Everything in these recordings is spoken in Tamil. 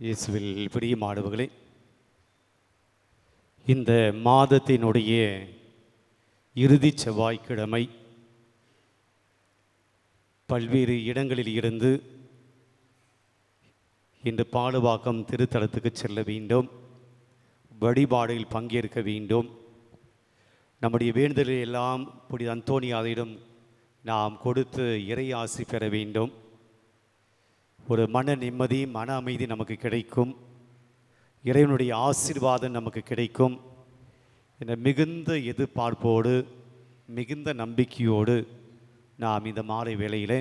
இயேசுவில் பிரியமானவர்களே இந்த மாதத்தினுடைய இறுதி செவ்வாய்க்கிழமை பல்வேறு இடங்களில் இருந்து இன்று பாலுவாக்கம் திருத்தலத்துக்கு செல்ல வேண்டும் வழிபாடுகளில் பங்கேற்க வேண்டும். நம்முடைய வேண்டுதலை எல்லாம் புனித அந்தோணியாரிடம் நாம் கொடுத்து இறை ஆசி பெற வேண்டும். ஒரு மன நிம்மதி மன அமைதி நமக்கு கிடைக்கும். இறைவனுடைய ஆசீர்வாதம் நமக்கு கிடைக்கும். என மிகுந்த எதிர்பார்ப்போடு மிகுந்த நம்பிக்கையோடு நாம் இந்த மாலை வேளையில்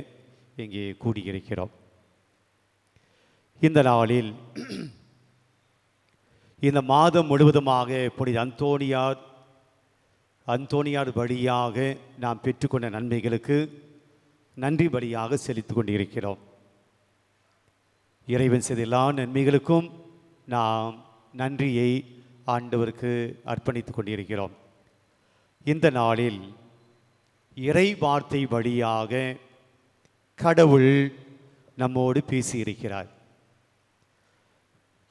இங்கே கூடியிருக்கிறோம். இந்த நாளில் இந்த மாதம் முழுவதுமாக புனித அந்தோணியார் அந்தோணியார் வழியாக நாம் பெற்றுக்கொண்ட நன்மைகளுக்கு நன்றி வழியாக செலுத்தி கொண்டிருக்கிறோம். இறைவன் செய்த எல்லா நன்மைகளுக்கும் நாம் நன்றியை ஆண்டவருக்கு அர்ப்பணித்து கொண்டிருக்கிறோம். இந்த நாளில் இறை வார்த்தை வழியாக கடவுள் நம்மோடு பேசியிருக்கிறார்.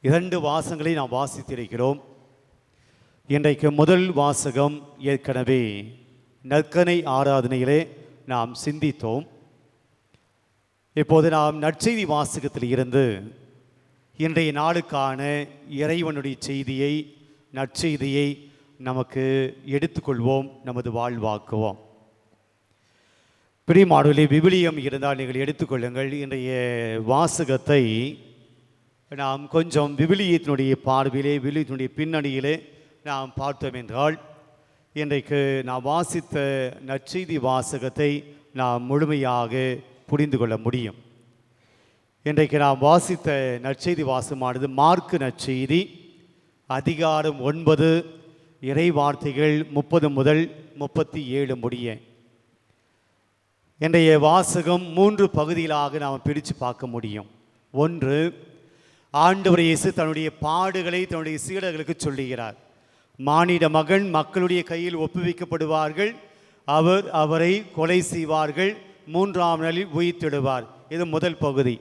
இரண்டு வாசங்களை நாம் வாசித்திருக்கிறோம். இன்றைக்கு முதல் வாசகம் ஏற்கனவே நற்கனை ஆராதனையிலே நாம் சிந்தித்தோம். இப்போது நாம் நற்செய்தி வாசகத்தில் இருந்து இன்றைய நாளுக்கான இறைவனுடைய செய்தியை நற்செய்தியை நமக்கு எடுத்துக்கொள்வோம் நமது வாழ்வாக்குவோம். பிரிமாடுகளே விவிலியம் இருந்தால் நீங்கள் எடுத்துக்கொள்ளுங்கள். இன்றைய வாசகத்தை நாம் கொஞ்சம் விவிலியத்தினுடைய பார்வையிலே விவிலியத்தினுடைய பின்னணியிலே நாம் பார்த்தோம் என்றால் இன்றைக்கு நாம் வாசித்த நற்செய்தி வாசகத்தை நாம் முழுமையாக புரிந்து கொள்ள முடியும். இன்றைக்கு நாம் வாசித்த நற்செய்தி வாசமானது மார்க்கு நற்செய்தி அதிகாரம் ஒன்பது இறை வார்த்தைகள் முப்பது முதல் முப்பத்தி ஏழு முடிய. இன்றைய வாசகம் மூன்று பகுதிகளாக நாம் பிரித்து பார்க்க முடியும். ஒன்று ஆண்டவர் இயேசு தன்னுடைய பாடுகளை தன்னுடைய சீடர்களுக்கு சொல்லுகிறார். மானிட மகன் மக்களுடைய கையில் ஒப்புவிக்கப்படுவார்கள் அவர் அவரை கொலை செய்வார்கள் மூன்றாம் நாளில் உயிர்த்திடுவார் இது முதல் பகுதி.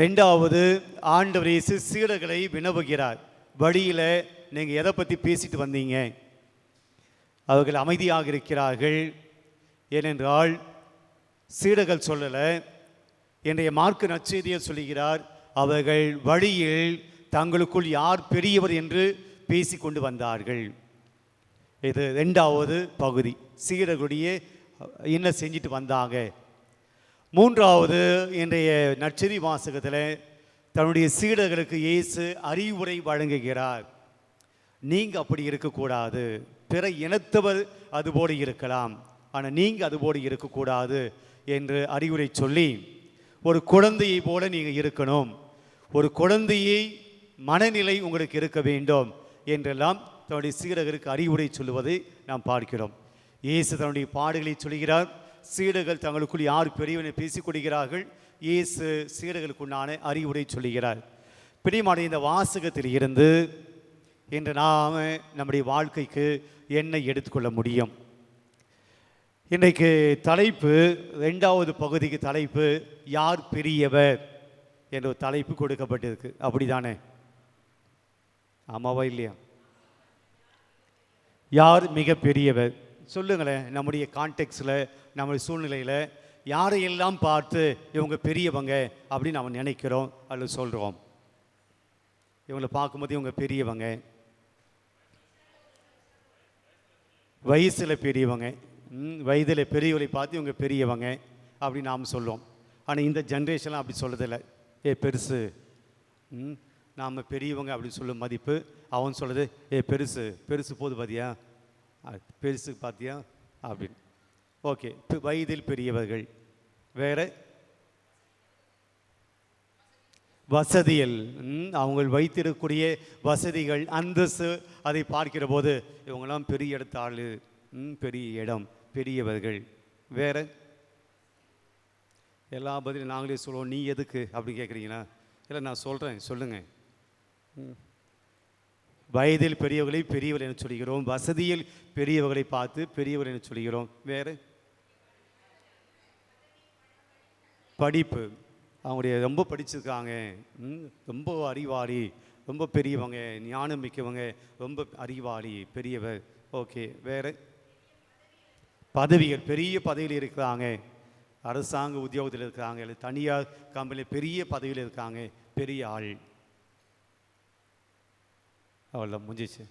ரெண்டாவது ஆண்டவர் இயேசு சீடர்களை வினவுகிறார். வழியில் நீங்கள் எதை பற்றி பேசிட்டு வந்தீங்க? அவர்கள் அமைதியாக இருக்கிறார்கள். ஏனென்றால் சீடர்கள் சொல்லலை. என்னுடைய மார்க்கு நச்செய்தியை சொல்கிறார் அவர்கள் வழியில் தங்களுக்குள் யார் பெரியவர் என்று பேசி கொண்டு வந்தார்கள். இது ரெண்டாவது பகுதி. சீடர்களுடைய என்ன செஞ்சுட்டு வந்தாங்க? மூன்றாவது இன்றைய நச்சரி வாசகத்தில் தன்னுடைய சீடர்களுக்கு இயேசு அறிவுரை வழங்குகிறார். நீங்கள் அப்படி இருக்கக்கூடாது. பிற இனத்தவர் அதுபோல இருக்கலாம். ஆனால் நீங்கள் அதுபோல இருக்கக்கூடாது என்று அறிவுரை சொல்லி ஒரு குழந்தையை போல நீங்கள் இருக்கணும். ஒரு குழந்தையை மனநிலை உங்களுக்கு இருக்க வேண்டும் என்றெல்லாம் தன்னுடைய சீடர்களுக்கு அறிவுரை சொல்லுவதை நாம் பார்க்கிறோம். இயேசு தன்னுடைய பாடுகளை சொல்கிறார். சீடர்கள் தங்களுக்குள் யார் பெரியவனை பேசிக் கொடுக்கிறார்கள் இயேசு சீடர்களுக்குண்டான அறிவுரை சொல்கிறார். பிரியமான இந்த வாசகத்தில் இருந்து இன்று நாம் நம்முடைய வாழ்க்கைக்கு என்ன எடுத்துக்கொள்ள முடியும். இன்றைக்கு தலைப்பு ரெண்டாவது பகுதிக்கு தலைப்பு யார் பெரியவர் என்ற ஒரு தலைப்பு கொடுக்கப்பட்டிருக்கு. அப்படிதானே? ஆமாவா இல்லையா? யார் மிக பெரியவர் சொல்லுங்களேன் நம்முடைய கான்டெக்ட்ஸில் நம்முடைய சூழ்நிலையில் யாரையெல்லாம் பார்த்து இவங்க பெரியவங்க அப்படின்னு நம்ம நினைக்கிறோம் அல்லது சொல்கிறோம் இவங்களை பார்க்கும்போது இவங்க பெரியவங்க. வயசில் பெரியவங்க. ம், வயதில் பெரியவரை பார்த்து இவங்க பெரியவங்க அப்படின்னு நாம் சொல்லுவோம் ஆனால் இந்த ஜென்ரேஷன்லாம் அப்படி சொல்கிறதில்லை ஏ பெருசு. ம், நாம் பெரியவங்க அப்படின்னு சொல்லும் மதிப்பு அவன் சொல்கிறது ஏ பெருசு. பெருசு போது பார்த்தியா பெருசு பார்த்தியா அப்படின்னு. ஓகே வயதில் பெரியவர்கள் வேற? வசதிகள் ம், அவங்க வைத்திருக்கக்கூடிய வசதிகள் அந்தஸ்து அதை பார்க்கிற போது இவங்கெல்லாம் பெரிய இடத்த ஆள் ம், பெரிய இடம் பெரியவர்கள். வேற? எல்லா பதிலும் நாங்களே சொல்லுவோம் நீ எதுக்கு? அப்படின்னு கேட்குறீங்களா இல்லை நான் சொல்கிறேன் சொல்லுங்கள் ம். வயதில் பெரியவர்களை பெரியவர் என சொல்கிறோம். வசதியில் பெரியவர்களை பார்த்து பெரியவர் என சொல்கிறோம். வேறு? படிப்பு. அவங்களுடைய ரொம்ப படிச்சிருக்காங்க. ம், ரொம்ப அறிவாளி. ரொம்ப பெரியவங்க. ஞானம் மிக்கவங்க. ரொம்ப அறிவாளி பெரியவர். ஓகே வேறு? பதவிகள். பெரிய பதவியில் இருக்கிறாங்க. அரசாங்க உத்தியோகத்தில் இருக்கிறாங்க. இல்லை தனியார் கம்பெனியில் பெரிய பதவியில் இருக்காங்க பெரிய ஆள். அவ்வளோ முடிஞ்சிச்சு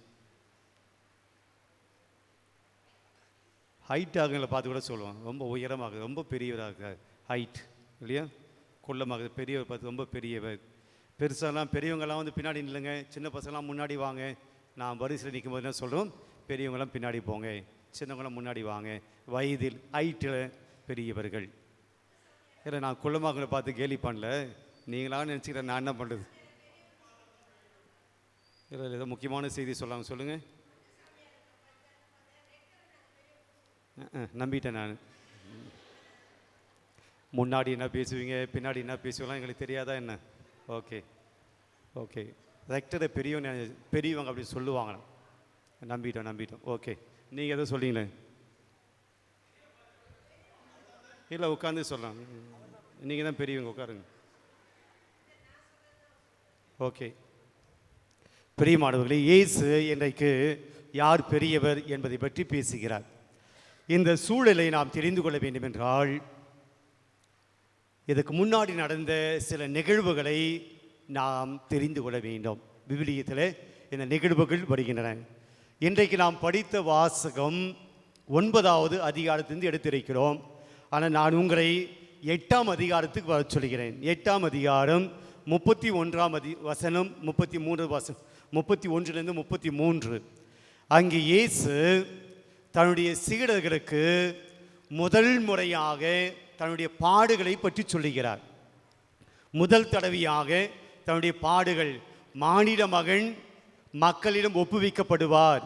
ஹைட் ஆகுங்களை பார்த்து கூட சொல்லுவோம் ரொம்ப உயரமாக ரொம்ப பெரியவராக இருக்கார். ஹைட் இல்லையா? குள்ளமாக பெரியவர் பார்த்து ரொம்ப பெரியவர். பெருசாலாம் பெரியவங்கெல்லாம் வந்து பின்னாடி நில்லுங்க சின்ன பசங்களாம் முன்னாடி வாங்க. நான் வரிசையில் நிற்கும் போது என்ன சொல்கிறோம் பெரியவங்களாம் பின்னாடி போங்க சின்னவங்களாம் முன்னாடி வாங்க. வயதில் ஹைட்டில் பெரியவர்கள். இல்லை நான் குள்ளமாக பார்த்து கேலி பண்ணல. நீங்களாக நினச்சிக்கிறேன் நான் என்ன பண்ணுறது இல்லை ஏதோ முக்கியமான செய்தி சொல்லாமல் சொல்லுங்கள் நம்பிட்டேன் நான். முன்னாடி என்ன பேசுவீங்க பின்னாடி என்ன பேசுவீங்களா எங்களுக்கு தெரியாதா என்ன? ஓகே. ஓகே. ரெக்டரை பெரியவங்க பெரியவங்க அப்படி சொல்லுவாங்க நம்பிட்டோம் நம்பிட்டோம். ஓகே. நீங்கள் எதுவும் சொல்றீங்களே? இல்லை உட்காந்து சொல்லலாம். நீங்கள் தான் பெரியவங்க உட்காருங்க. ஓகே. பிரியமானவர்களே இயேசு இன்றைக்கு யார் பெரியவர் என்பதை பற்றி பேசுகிறார். இந்த சூழலை நாம் தெரிந்து கொள்ள வேண்டும் என்றால் இதுக்கு முன்னாடி நடந்த சில நிகழ்வுகளை நாம் தெரிந்து கொள்ள வேண்டும். விவிலியத்தில் இந்த நிகழ்வுகள் வருகின்றன. இன்றைக்கு நாம் படித்த வாசகம் ஒன்பதாவது அதிகாரத்திலிருந்து எடுத்திருக்கிறோம். ஆனால் நான் உங்களை எட்டாம் அதிகாரத்துக்கு வர சொல்கிறேன். எட்டாம் அதிகாரம் முப்பத்தி ஒன்றாம் அதி வசனம் முப்பத்தி மூன்று வசனம். முப்பத்தி ஒன்றுலேருந்து முப்பத்தி மூன்று. அங்கே இயேசு தன்னுடைய சீடர்களுக்கு முதல் முறையாக தன்னுடைய பாடுகளை பற்றி சொல்லுகிறார். முதல் தடவையாக தன்னுடைய பாடுகள் மாநில மகன் மக்களிடம் ஒப்புவிக்கப்படுவார்.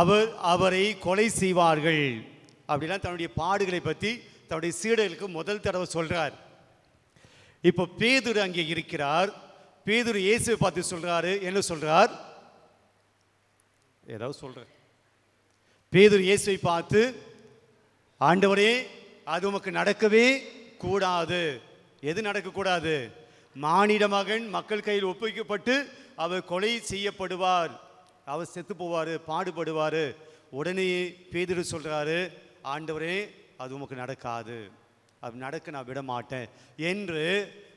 அவர் அவரை கொலை செய்வார்கள் அப்படிலாம் தன்னுடைய பாடுகளை பற்றி தன்னுடைய சீடர்களுக்கு முதல் தடவை சொல்கிறார் இப்போ பேதுரு அங்கே இருக்கிறார். பேதுரு இயேசுவை பார்த்து சொல்கிறாரு என்ன சொல்கிறார் ஏதாவது சொல்கிறார் பேதுரு இயேசுவை பார்த்து ஆண்டவரே அது உமக்கு நடக்கவே கூடாது. எது நடக்கக்கூடாது? மானிட மகன் மக்கள் கையில் ஒப்புவிக்கப்பட்டு அவர் கொலை செய்யப்படுவார். அவர் செத்து போவார் பாடுபடுவார். உடனே பேதிரு சொல்கிறாரு ஆண்டவரே அது உமக்கு நடக்காது. அது நடக்க நான் விட மாட்டேன் என்று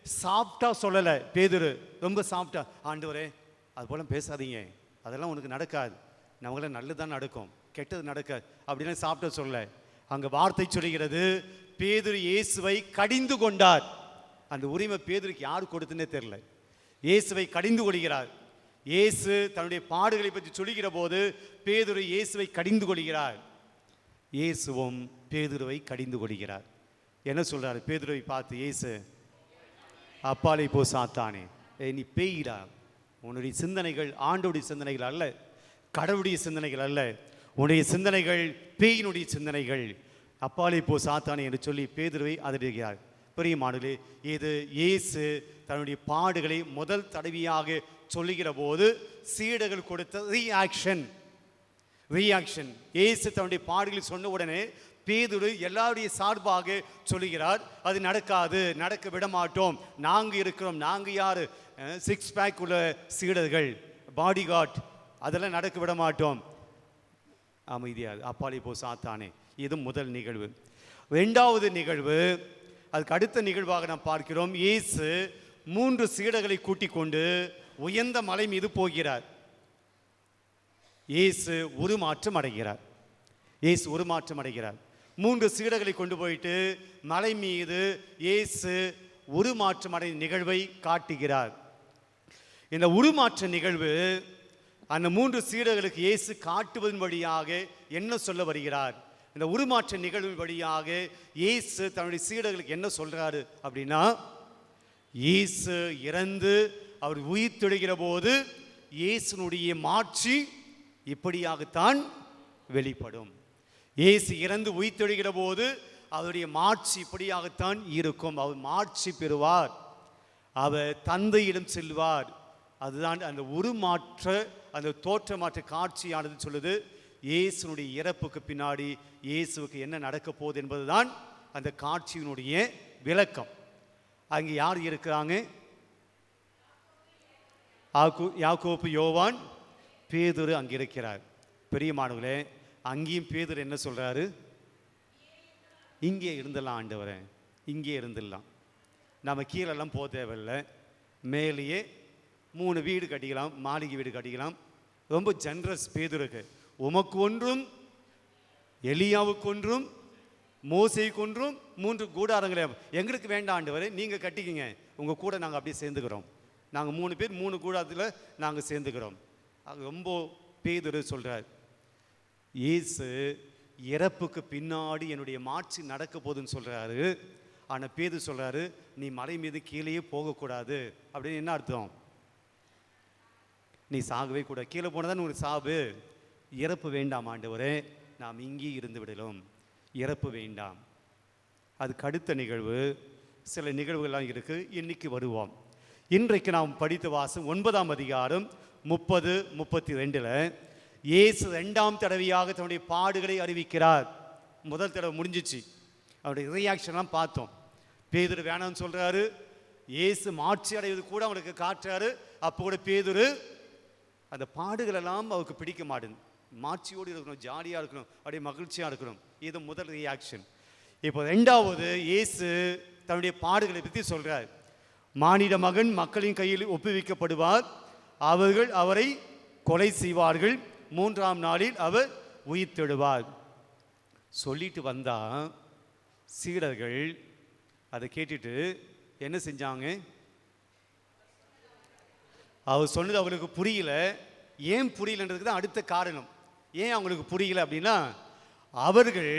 சாப்பிட்டா சொல்லலை. பேதுரு ரொம்ப சாப்பிட்டா ஆண்டவரே அது போல பேசாதீங்க. அதெல்லாம் உனக்கு நடக்காது. நம்மள நல்லது தான் நடக்கும். கெட்டது நடக்காது. அப்படின்னு சாப்பிட்ட சொல்ல அங்கே வார்த்தை சொல்லுகிறது பேதுரு இயேசுவை கடிந்து கொண்டார். அந்த உரிமை பேதுருக்கு யார் கொடுத்துன்னே தெரில இயேசுவை கடிந்து கொள்கிறார். இயேசு தன்னுடைய பாடுகளை பற்றி சொல்லுகிற போது பேதுரு இயேசுவை கடிந்து கொள்கிறார். இயேசுவும் பேதுருவை கடிந்து கொள்கிறார். என்ன சொல்கிறார் பேதுருவை பார்த்து இயேசு அப்பாலே போ சாத்தானே. நீ பேயிடா. உன்னுடைய சிந்தனைகள் ஆண்டோடைய சிந்தனைகள் அல்ல கடவுளுடைய சிந்தனைகள் அல்ல. உன்னுடைய சிந்தனைகள் பேயினுடைய சிந்தனைகள். அப்பாலே போ சாத்தானே என்று சொல்லி பேதுருவை பெரிய மாடலே இது இயேசு தன்னுடைய பாடுகளை முதல் தடவையாக சொல்லுகிற போது சீடர்கள் கொடுத்த ரியாக்ஷன் ரியாக்ஷன் இயேசு தன்னுடைய பாடுகளை சொன்ன உடனே பேதுரு எல்லாருடைய சார்பாக சொல்லுகிறார் அது நடக்காது நடக்க விட மாட்டோம் நாங்கள் இருக்கிறோம். நாங்கள் யார்? சிக்ஸ் பேக் உள்ள சீடர்கள் பாடி கார்ட் அதெல்லாம் நடக்க விட மாட்டோம் அமைதியாது அப்பாலி போ சாத்தானே. இது முதல் நிகழ்வு. ரெண்டாவது நிகழ்வு அதுக்கு அடுத்த நிகழ்வாக நாம் பார்க்கிறோம். இயேசு மூன்று சீடர்களை கூட்டிக் கொண்டு உயர்ந்த மலை மீது போகிறார். இயேசு உருமாற்றம் அடைகிறார். இயேசு உருமாற்றம் அடைகிறார். மூன்று சீடர்களை கொண்டு போயிட்டு மலை மீது இயேசு உருமாற்றம் அடை நிகழ்வை காட்டுகிறார். இந்த உருமாற்ற நிகழ்வு அந்த மூன்று சீடர்களுக்கு இயேசு காட்டுவதன் வழியாக என்ன சொல்ல வருகிறார்? இந்த உருமாற்ற நிகழ்வின் வழியாக இயேசு தன்னுடைய சீடர்களுக்கு என்ன சொல்றாரு அப்படின்னா இயேசு இறந்து அவர் உயிர் தெழுகிற போது இயேசுனுடைய மாட்சி இப்படியாகத்தான் வெளிப்படும். இயேசு இறந்து உயிர்த்தெழுகிற போது அவருடைய மாட்சி இப்படியாகத்தான் இருக்கும். அவர் மாட்சி பெறுவார். அவர் தந்தையிடம் செல்வார். அதுதான் அந்த உருமாற்ற அந்த தோற்றமாற்ற காட்சியானது சொல்லுது. இயேசுனுடைய இறப்புக்கு பின்னாடி இயேசுவுக்கு என்ன நடக்க போகுது என்பதுதான் அந்த காட்சியினுடைய விளக்கம். அங்கே யார் இருக்கிறாங்க? யாக்கோப்பு யோவான் பேதுரு அங்கே இருக்கிறார் பெரியமானவர்களே அங்கேயும் பேதர் என்ன சொல்கிறாரு இங்கே இருந்துடலாம் ஆண்டவரே இங்கே இருந்துடலாம் நம்ம கீழெல்லாம் போக தேவையில்லை. மேலேயே மூணு வீடு கட்டிக்கலாம் மாளிகை வீடு கட்டிக்கலாம். ரொம்ப ஜென்ரஸ் பேதுருக்கு. உமக்கு ஒன்றும் எலியாவுக்கு ஒன்றும் மோசைக்கு ஒன்றும் மூன்று கூடாரங்களே எங்களுக்கு வேண்டாம் ஆண்டவரே நீங்கள் கட்டிக்கிங்க. உங்கள் கூட நாங்கள் அப்படியே சேர்ந்துக்கிறோம். நாங்கள் மூணு பேர் மூணு கூடாரத்தில் நாங்கள் சேர்ந்துக்கிறோம். அது ரொம்ப பேதுரு சொல்கிறார் இயேசு இறப்புக்கு பின்னாடி என்னுடைய மாட்சி நடக்க போகுதுன்னு சொல்கிறாரு ஆனால் பேது சொல்கிறாரு நீ மலை மீது கீழேயே போகக்கூடாது. அப்படின்னு என்ன அர்த்தம்? நீ சாகவே கூட கீழே போனதான் ஒரு சாவு இறப்பு வேண்டாம் ஆண்டவரே நாம் இங்கே இருந்து விடலும். இறப்பு வேண்டாம். அதுக்கு அடுத்த நிகழ்வு சில நிகழ்வுகள்லாம் இருக்குது இன்னைக்கு வருவோம். இன்றைக்கு நாம் படித்த வாசம் ஒன்பதாம் அதிகாரம் முப்பது முப்பத்தி ரெண்டில் இயேசு ரெண்டாம் தடவையாக தன்னுடைய பாடுகளை அறிவிக்கிறார். முதல் தடவை முடிஞ்சிச்சு. அவருடைய ரியாக்ஷன்லாம் பார்த்தோம். பேதுரு வேணாம்னு சொல்கிறாரு இயேசு மாட்சி அடைவது கூட அவனுக்கு காட்டுறாரு. அப்போ கூட பேதுரு அந்த பாடுகளெல்லாம் அவருக்கு பிடிக்க மாட்டேன் மாட்சியோடு இருக்கணும் ஜாலியாக இருக்கணும் அப்படியே மகிழ்ச்சியாக இருக்கணும். இது முதல் ரியாக்ஷன் இப்போ ரெண்டாவது இயேசு தன்னுடைய பாடுகளை பற்றி சொல்கிறார் மானிட மகன் மக்களின் கையில் ஒப்புவிக்கப்படுவார். அவர்கள் அவரை கொலை செய்வார்கள். மூன்றாம் நாளில் அவர் உயிர்த்தெழுவார். சொல்லிட்டு வந்தா சீடர்கள் அதை கேட்டுட்டு என்ன செஞ்சாங்க? அவர் சொன்னது அவங்களுக்கு புரியல. ஏன் புரியலன்றதுக்கு தான் அடுத்த காரணம். ஏன் அவங்களுக்கு புரியல அப்படின்னா அவர்கள்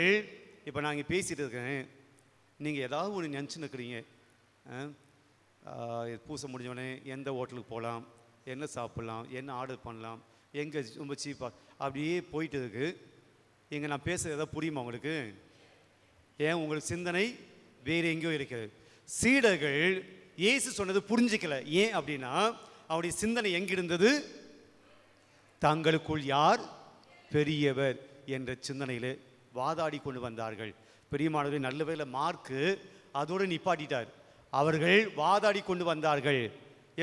இப்போ நான் இங்கே பேசிட்டு இருக்கேன். நீங்கள் ஏதாவது ஒன்று நினச்சின்னு இருக்கிறீங்க. பூசை முடிஞ்சவொடனே எந்த ஹோட்டலுக்கு போகலாம் என்ன சாப்பிட்லாம்? என்ன ஆர்டர் பண்ணலாம்? எங்கே ரொம்ப சீப்பாக அப்படியே போயிட்டு இருக்கு இங்கே நான் பேசுகிறது ஏதாவது புரியுமா உங்களுக்கு? ஏன்? உங்களுக்கு சிந்தனை வேறு எங்கேயோ இருக்கிறது. சீடர்கள் இயேசு சொன்னது புரிஞ்சிக்கல. ஏன் அப்படின்னா அவருடைய சிந்தனை எங்கிருந்தது? தங்களுக்குள் யார்? பெரியவர் என்ற சிந்தனையில் வாதாடி கொண்டு வந்தார்கள். பெரியமானவர்கள் நல்ல வேளை மார்க்கு அதோடு நிப்பாட்டிட்டார். அவர்கள் வாதாடி கொண்டு வந்தார்கள்.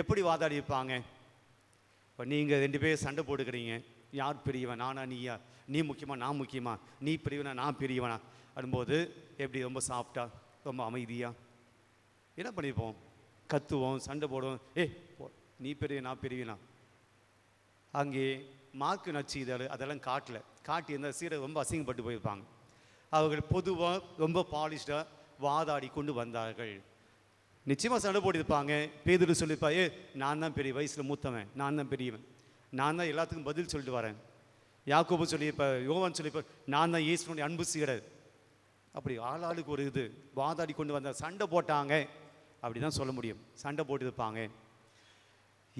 எப்படி வாதாடி இருப்பாங்க? இப்போ நீங்கள் ரெண்டு பேரும் சண்டை போட்டுக்கிறீங்க. யார் பெரியவன்? நானா நீயா? நீ முக்கியமா நான் முக்கியமா? நீ பெரியவனா நான் பெரியவனா? அடும்போது எப்படி? ரொம்ப சாஃப்டா ரொம்ப அமைதியாக என்ன பண்ணிப்போம்? கத்துவோம் சண்டை போடுவோம். ஏ போ நீ பெரிய நான் பெரியவனா? அங்கே மார்க்கு நச்சு இதழ் அதெல்லாம் காட்டல. காட்டி இருந்தால் சீடை ரொம்ப அசிங்கப்பட்டு போயிருப்பாங்க. அவர்கள் பொதுவாக ரொம்ப பாலிஷ்டாக வாதாடி கொண்டு வந்தார்கள். நிச்சயமாக சண்டை போட்டிருப்பாங்க. பேதுரு சொல்லியிருப்பா ஏ நான் தான் பெரிய வயசில் மூத்தவன். நான் தான் பெரியவன். நான் தான் எல்லாத்துக்கும் பதில் சொல்லிட்டு வரேன். யாக்கோபு சொல்லியிருப்ப யோவான் சொல்லியிருப்ப நான் தான் இயேசுனுடைய அன்பு சீடர். அப்படி ஆளாளுக்கு ஒரு இது. வாதாடி கொண்டு வந்த சண்டை போட்டாங்க. அப்படி தான் சொல்ல முடியும். சண்டை போட்டிருப்பாங்க.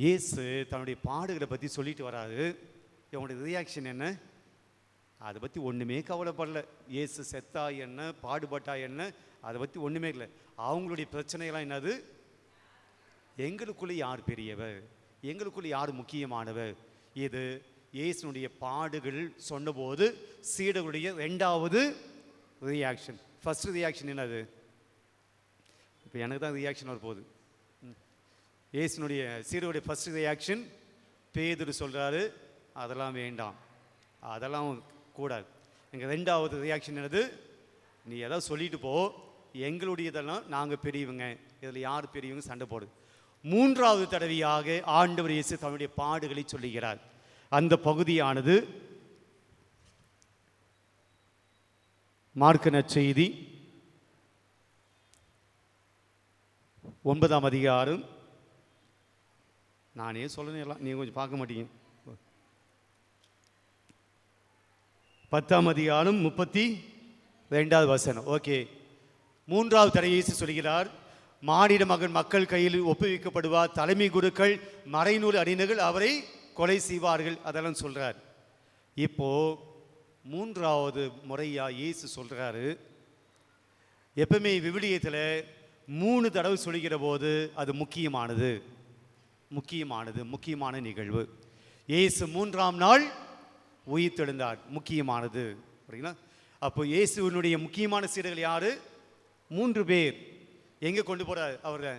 இயேசு தன்னுடைய பாடுகளை பற்றி சொல்லிட்டு வராது இவனுடைய ரியாக்ஷன் என்ன? அதை பற்றி ஒன்றுமே கவலைப்படல. இயேசு செத்தா என்ன? பாடுபட்டா என்ன? அதை பற்றி ஒன்றுமே இல்லை. அவங்களுடைய பிரச்சனைகள்லாம் என்னது? எங்களுக்குள்ளே யார் பெரியவர்? எங்களுக்குள்ளே யார் முக்கியமானவர்? இது இயேசுனுடைய பாடுகள் சொன்னபோது சீடர்களுடைய ரெண்டாவது ரியாக்ஷன் ஃபஸ்ட் ரியாக்ஷன் என்னது? இப்போ எனக்கு தான் ரியாக்ஷன் வரப்போகுது. ம். இயேசுனுடைய சீடருடைய ஃபஸ்ட் ரியாக்ஷன் பேதுரு சொல்கிறாரு அதெல்லாம் வேண்டாம். அதெல்லாம் கூடாது. எங்கள் ரெண்டாவது ரியாக்ஷன் என்னது? நீ எதாவது சொல்லிட்டு போ. எங்களுடையதெல்லாம் நாங்கள் பெரியவங்க. இதில் யார் பெரியவங்க? சண்டை போடு. மூன்றாவது தடவையாக ஆண்டவர் இயேசு தன்னுடைய பாடுகளை சொல்லுகிறார். அந்த பகுதியானது மார்க்க நற்செய்தி ஒன்பதாம் அதிகாரம். நானே சொல்லணும் எல்லாம். நீங்கள் கொஞ்சம் பார்க்க மாட்டீங்க. பத்தாம் அதிகாரம் முப்பத்தி ரெண்டாவது வசனம். ஓகே. மூன்றாவது தடவை இயேசு சொல்கிறார் மானிட மகன் மக்கள் கையில் ஒப்புவிக்கப்படுவார் தலைமை குருக்கள் மறைநூல் அறிஞர்கள் அவரை கொலை செய்வார்கள் அதெல்லாம் சொல்கிறார் இப்போ மூன்றாவது முறையா இயேசு சொல்கிறாரு எப்பவுமே விவிலியத்தில் மூணு தடவை சொல்கிற போது அது முக்கியமானது. முக்கியமானது முக்கியமான நிகழ்வு. இயேசு மூன்றாம் நாள் உயிர்த்தெழுந்தார் முக்கியமானது. சரிங்களா அப்போ இயேசுவினுடைய முக்கியமான சீடர்கள் யாரு? மூன்று பேர். எங்கே கொண்டு போகிறார் அவரை?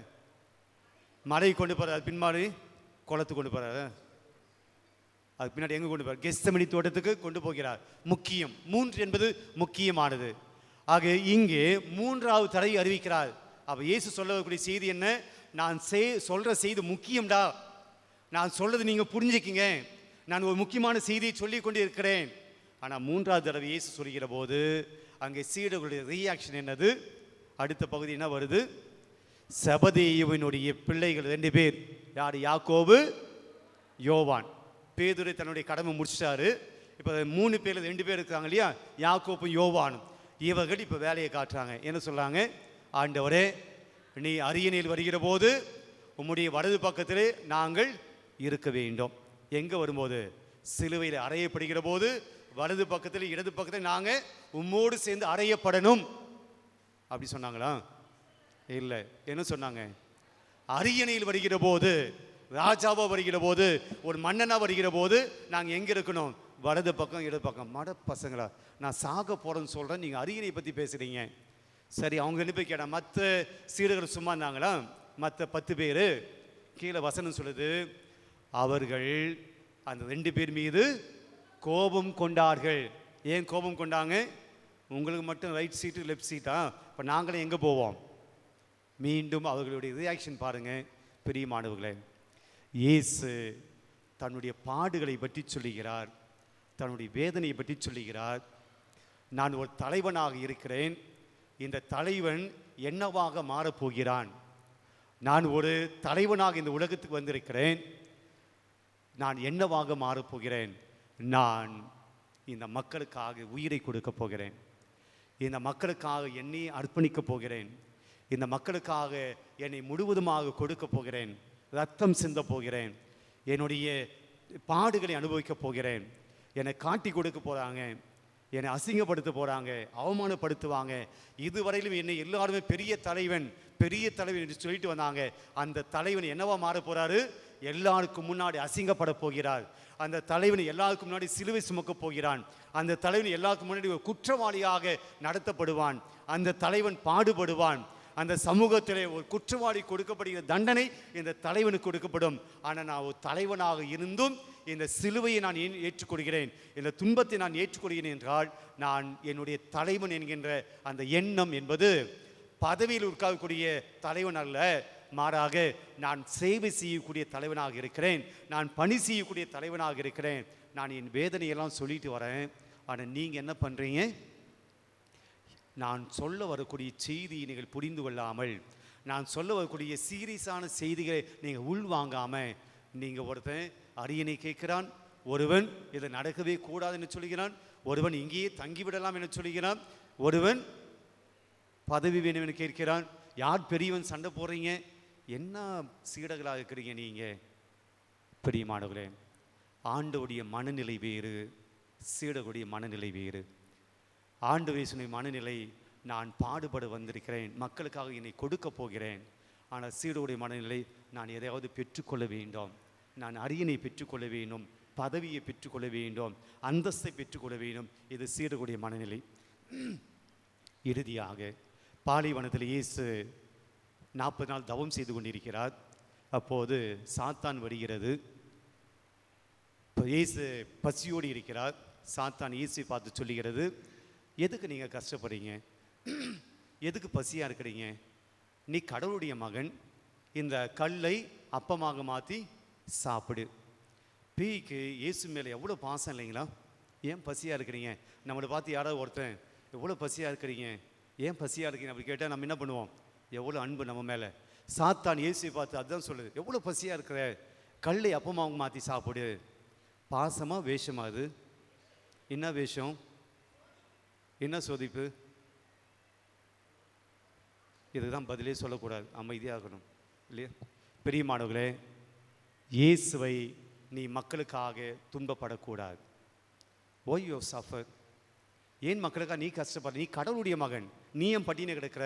மலைக்கு கொண்டு போகிறார் பின்மாறு குளத்துக்கு கொண்டு போகிறாரு அதுக்கு பின்னாடி எங்கே கொண்டு போகிறார் கெஸ்தமணி தோட்டத்துக்கு கொண்டு போகிறார். முக்கியம். மூன்று என்பது முக்கியமானது. ஆக இங்கே மூன்றாவது தடவை அறிவிக்கிறார். அப்போ இயேசு சொல்லக்கூடிய செய்தி என்ன? நான் செய் சொல்கிற செய்தி முக்கியம்டா. நான் சொல்கிறது நீங்கள் புரிஞ்சுக்கிங்க. நான் ஒரு முக்கியமான செய்தியை சொல்லி கொண்டு இருக்கிறேன் ஆனால் மூன்றாவது தடவை இயேசு சொல்கிற போது அங்கே சீடர்களுடைய ரியாக்ஷன் என்னது? அடுத்த பகுதி என்ன வருது? சபதேயுவினுடைய பிள்ளைகள் ரெண்டு பேர். யார்? யாக்கோபு யோவான். பேதுரை தன்னுடைய கடமை முடிச்சிட்டாரு. இப்போ மூணு பேர் ரெண்டு பேர் இருக்காங்க இல்லையா? யாக்கோப்பும் யோவானும். இவர்கள் இப்போ வேலையை காட்டுறாங்க. என்ன சொல்கிறாங்க ஆண்டவரே நீ அரியணையில் வருகிற போது உம்முடைய வலது பக்கத்தில் நாங்கள் இருக்க வேண்டும். எங்கே வரும்போது? சிலுவையில் அறையப்படுகிற போது வலது பக்கத்தில் இடது பக்கத்தில் நாங்கள் உம்மோடு சேர்ந்து அறையப்படணும். அப்படி சொன்னாங்களா? இல்லை. என்ன சொன்னாங்க? அரியணையில் வருகிற போது ராஜாவோ வருகிற போது ஒரு மன்னனாக வருகிற போது நாங்கள் எங்கே இருக்கணும்? வலது பக்கம் இடது பக்கம். மட பசங்களா நான் சாக போகிறேன்னு சொல்கிறேன் நீங்கள் அரியணை பற்றி பேசுகிறீங்க சரி அவங்க என்ன போய் கேட்டால் மற்ற சீடர்கள் சும்மா இருந்தாங்களா? மற்ற பத்து பேர்? கீழே வசனம் சொல்லுது அவர்கள் அந்த ரெண்டு பேர் மீது கோபம் கொண்டார்கள். ஏன் கோபம் கொண்டாங்க? உங்களுக்கு மட்டும் ரைட் சீட்டு லெஃப்ட் சீட்டா இப்போ நாங்களும் எங்கே போவோம்? மீண்டும் அவர்களுடைய ரியாக்ஷன் பாருங்கள் பெரிய மாணவர்களே இயேசு தன்னுடைய பாடுகளை பற்றி சொல்லுகிறார் தன்னுடைய வேதனையை பற்றி சொல்லுகிறார். நான் ஒரு தலைவனாக இருக்கிறேன் இந்த தலைவன் என்னவாக மாறப்போகிறான்? நான் ஒரு தலைவனாக இந்த உலகத்துக்கு வந்திருக்கிறேன் நான் என்னவாக மாறப்போகிறேன்? நான் இந்த மக்களுக்காக உயிரை கொடுக்க போகிறேன். இந்த மக்களுக்காக என்னை அர்ப்பணிக்க போகிறேன். இந்த மக்களுக்காக என்னை முழுவதுமாக கொடுக்க போகிறேன். ரத்தம் சிந்த போகிறேன். என்னுடைய பாடுகளை அனுபவிக்க போகிறேன். என்னை காட்டி கொடுக்க போகிறாங்க என்னை அசிங்கப்படுத்த போகிறாங்க அவமானப்படுத்துவாங்க. இதுவரையிலும் என்னை எல்லாருமே பெரிய தலைவன் பெரிய தலைவன் என்று சொல்லிட்டு வந்தாங்க. அந்த தலைவன் என்னவா மாற போகிறாரு எல்லாருக்கும் முன்னாடி அசிங்கப்பட போகிறார். அந்த தலைவன் எல்லாருக்கும் முன்னாடி சிலுவை சுமக்க போகிறான். அந்த தலைவன் எல்லாருக்கும் முன்னாடி ஒரு குற்றவாளியாக நடத்தப்படுவான். அந்த தலைவன் பாடுபடுவான். அந்த சமூகத்திலே ஒரு குற்றவாளி கொடுக்கப்படுகிற தண்டனை இந்த தலைவனுக்கு கொடுக்கப்படும். ஆனால் நான் ஒரு தலைவனாக இருந்தும் இந்த சிலுவையை நான் ஏன் ஏற்றுக்கொள்கிறேன்? இந்த துன்பத்தை நான் ஏற்றுக்கொள்கிறேன் என்றால் நான் என்னுடைய தலைவன் என்கின்ற அந்த எண்ணம் என்பது பதவியில் உட்காரக்கூடிய தலைவன் அல்ல. மாறாக நான் சேவை செய்யக்கூடிய தலைவனாக இருக்கிறேன். நான் பணி செய்யக்கூடிய தலைவனாக இருக்கிறேன். நான் என் வேதனையெல்லாம் சொல்லிட்டு வரேன். ஆனால் நீங்கள் என்ன பண்ணுறீங்க நான் சொல்ல வரக்கூடிய செய்தியை நீங்கள் புரிந்து கொள்ளாமல் நான் சொல்ல வரக்கூடிய சீரியஸான செய்திகளை நீங்கள் உள்வாங்காமல் நீங்கள் ஒருத்தன் அரியணை கேட்கிறான் ஒருவன் இது நடக்கவே கூடாது என்று சொல்கிறான் ஒருவன் இங்கேயே தங்கிவிடலாம் என சொல்கிறான் ஒருவன் பதவி வேணும் என கேட்கிறான். யார் பெரியவன் சண்டை போடுறீங்க? என்ன சீடர்களாக இருக்கிறீங்க நீங்கள் பிரியமானவர்களே ஆண்டவுடைய மனநிலை வேறு சீடர்களுடைய மனநிலை வேறு. ஆண்டு வயசுடைய மனநிலை நான் பாடுபட வந்திருக்கிறேன் மக்களுக்காக என்னை கொடுக்க போகிறேன். ஆனால் சீடருடைய மனநிலை நான் எதையாவது பெற்றுக்கொள்ள வேண்டும். நான் அரியணை பெற்றுக்கொள்ள வேண்டும் பதவியை பெற்றுக்கொள்ள வேண்டும் அந்தஸ்தை பெற்றுக்கொள்ள வேண்டும். இது சீடருடைய மனநிலை. இறுதியாக பாலைவனத்தில் இயேசு நாற்பது நாள் தவம் செய்து கொண்டிருக்கிறார். அப்போது சாத்தான் வருகிறது. இப்போ இயேசு பசியோடு இருக்கிறார். சாத்தான் இயேசுவை பார்த்து சொல்லுகிறது எதுக்கு நீங்கள் கஷ்டப்படுறீங்க? எதுக்கு பசியாக இருக்கிறீங்க? நீ கடவுளுடைய மகன். இந்த கல்லை அப்பமாக மாற்றி சாப்பிடு. பீக்கு இயேசு மேலே எவ்வளோ பாசம் இல்லைங்களா? ஏன் பசியாக இருக்கிறீங்க? நம்மளை பார்த்து யாராவது ஒருத்தன் எவ்வளோ பசியாக இருக்கிறீங்க? ஏன் பசியாக இருக்கீங்க? அப்படி கேட்டால் நம்ம என்ன பண்ணுவோம்? எவ்வளோ அன்பு நம்ம மேலே. சாத்தான் இயேசுவை பார்த்து அதுதான் சொல்லுது. எவ்வளோ பசியாக இருக்கிற? கல்லை அப்பமாக மாற்றி சாப்பிடு. பாசமா வேஷமா அது. என்ன வேஷம்? என்ன சோதிப்பு? இதுதான் பதிலே சொல்லக்கூடாது. அமைதியாகணும். இல்லையா? பெரிய மாணவர்களே இயேசுவை நீ மக்களுக்காக துன்பப்படக்கூடாது. ஒய் யோ சஃபர் ஏன் மக்களுக்காக நீ கஷ்டப்படுற நீ கடவுளுடைய மகன் நீ ஏன் பட்டினு கிடக்கிற?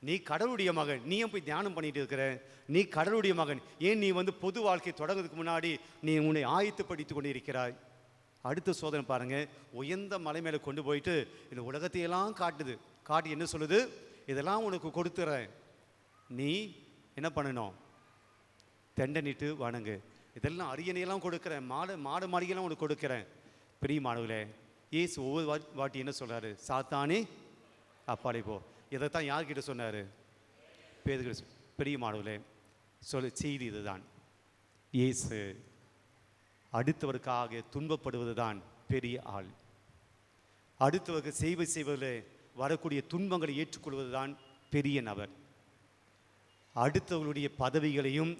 நீ கடவுளுடைய மகன் நீ ஏன் போய் தியானம் பண்ணிட்டு இருக்கிற நீ கடவுளுடைய மகன். ஏன் நீ வந்து பொது வாழ்க்கை தொடங்குறதுக்கு முன்னாடி நீ உன்னை ஆயத்துப்படுத்தி கொண்டு இருக்கிறாய் அடுத்த சோதனை பாருங்க. உயர்ந்த மலை மேலே கொண்டு போயிட்டு இந்த உலகத்தையெல்லாம் காட்டுது. காட்டி என்ன சொல்லுது? இதெல்லாம் உனக்கு கொடுத்துறேன். நீ என்ன பண்ணணும்? தெண்டனிட்டு வணங்கு. இதெல்லாம் அரியணையெல்லாம் கொடுக்குறேன். மாடு மாடு மாடியெல்லாம் உனக்கு கொடுக்குறேன். பெரிய மாணவர்களே ஏசு ஒவ்வொரு வாட்டி என்ன சொல்றாரு? சாத்தானே அப்பாலே போ. இதைத்தான் யார்கிட்ட சொன்னார்? பேதுகிட்ட பெரிய மாணவர்களே சொல்லு செய்தி இதுதான். இயேசு அடுத்தவருக்காக துன்பப்படுவதுதான் பெரிய ஆள். அடுத்தவருக்கு செய்வை செய்வதில் வரக்கூடிய துன்பங்களை ஏற்றுக்கொள்வதுதான் பெரிய நபர். அடுத்தவர்களுடைய பதவிகளையும்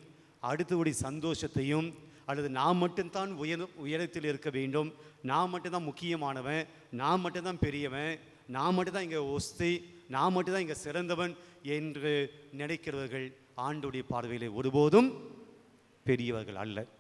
அடுத்தவருடைய சந்தோஷத்தையும் அல்லது நான் மட்டும்தான் உயர் உயரத்தில் இருக்க வேண்டும். நான் மட்டும்தான் முக்கியமானவன். நான் மட்டும்தான் பெரியவன். நான் மட்டும்தான் இங்கே ஒஸ்தி நான் மட்டும்தான் இங்கே சிறந்தவன் என்று நினைக்கிறவர்கள் ஆண்டுடைய பார்வையில் ஒருபோதும் பெரியவர்கள் அல்ல.